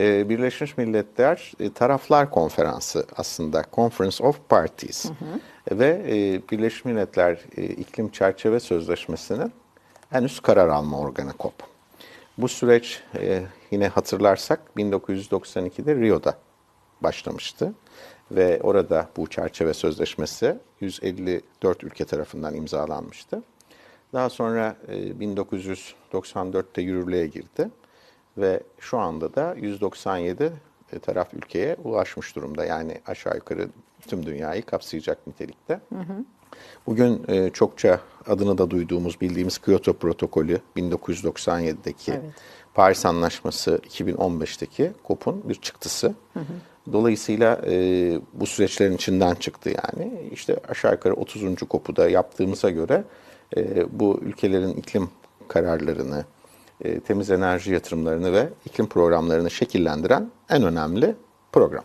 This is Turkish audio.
e, Birleşmiş Milletler e, Taraflar Konferansı aslında Conference of Parties ve e, Birleşmiş Milletler e, İklim Çerçeve Sözleşmesi'nin en üst karar alma organı COP. Bu süreç e, yine hatırlarsak 1992'de Rio'da başlamıştı ve orada bu çerçeve sözleşmesi 154 ülke tarafından imzalanmıştı. Daha sonra e, 1994'te yürürlüğe girdi ve şu anda da 197 taraf ülkeye ulaşmış durumda. Yani aşağı yukarı tüm dünyayı kapsayacak nitelikte. Bugün e, çokça adını da duyduğumuz, bildiğimiz Kyoto Protokolü 1997'deki Evet. Paris Anlaşması 2015'teki COP'un bir çıktısı. Dolayısıyla e, bu süreçlerin içinden çıktı yani. İşte aşağı yukarı 30. COP'u da yaptığımıza göre e, bu ülkelerin iklim kararlarını, e, temiz enerji yatırımlarını ve iklim programlarını şekillendiren en önemli program.